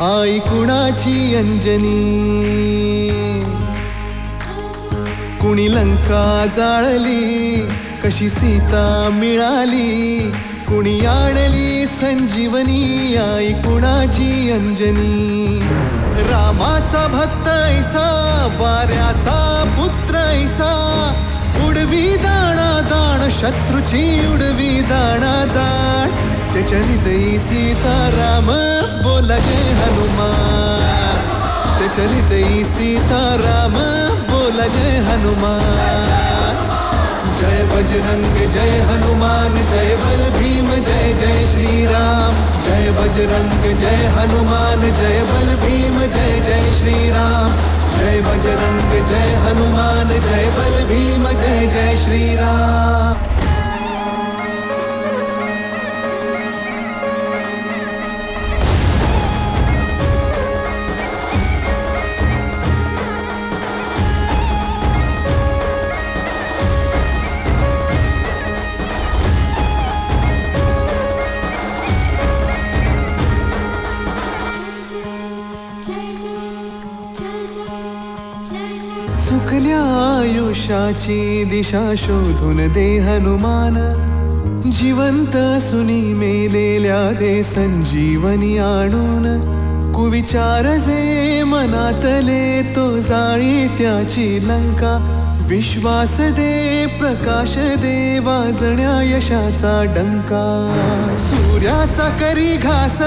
आई कुणाची अंजनी? कुणी लंका जाळली? कशी सीता मिळाली? कुणी आणली संजीवनी? आई कुणाची अंजनी? रामाचा भक्त ऐसा वाऱ्याचा पुत्र ऐसा. उडवी दाणा दाण शत्रूची उडवी दाणा दाण. त्याच्या हृदयी सीताराम बोला जय हनुमान। त्याच्या हृदयी सीताराम बोला जय हनुमान। जय बजरंग, जय हनुमान, जय बल भीम जय जय श्री राम जय बजरंग, जय हनुमान, जय बल भीम जय जय श्री राम जय बजरंग, जय हनुमान, जय बल भीम जय जय श्रीराम। चुकल्या आयुष्याची दिशा शोधून दे हनुमान. जिवंत सुनी मेलेल्या दे संजीवनी आणून. कुविचार जे मनातले तो जाळी त्याची लंका. विश्वास दे प्रकाश दे वाजण्या यशाचा डंका. सूर्याचा करी घास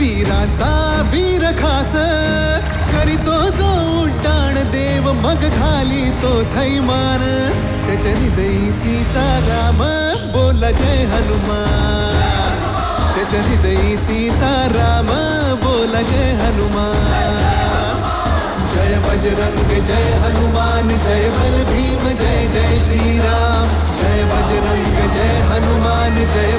वीराचा वीर खास. करीतो जो उड्डाण देव, मग घाली तो थैमान त्याच्या हृदयी सीताराम बोला जय हनुमान। त्याच्या हृदयी सीताराम बोला जय हनुमान। जय बजरंग, जय हनुमान, जय बल भीम जय जय श्रीराम। जय बजरंग, जय हनुमान, जय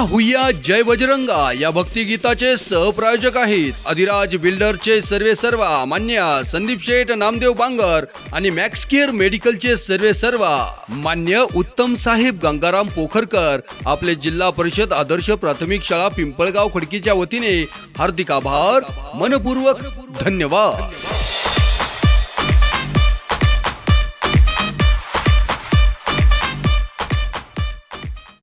हुय्या जय बजरंगा या भक्तिगीताचे सहप्रायोजक आहेत. अधिराज बिल्डरचे सर्वे सर्वा मान्य संदीप शेठ नामदेव बांगर आणि मॅक्सकेअर मेडिकलचे सर्वे सर्वा. मान्य उत्तम साहेब गंगाराम पोखरकर आपले जिल्हा परिषद आदर्श प्राथमिक शाळा पिंपळगाव खडकीच्या वतीने हार्दिक आभार. मनपूर्वक धन्यवाद.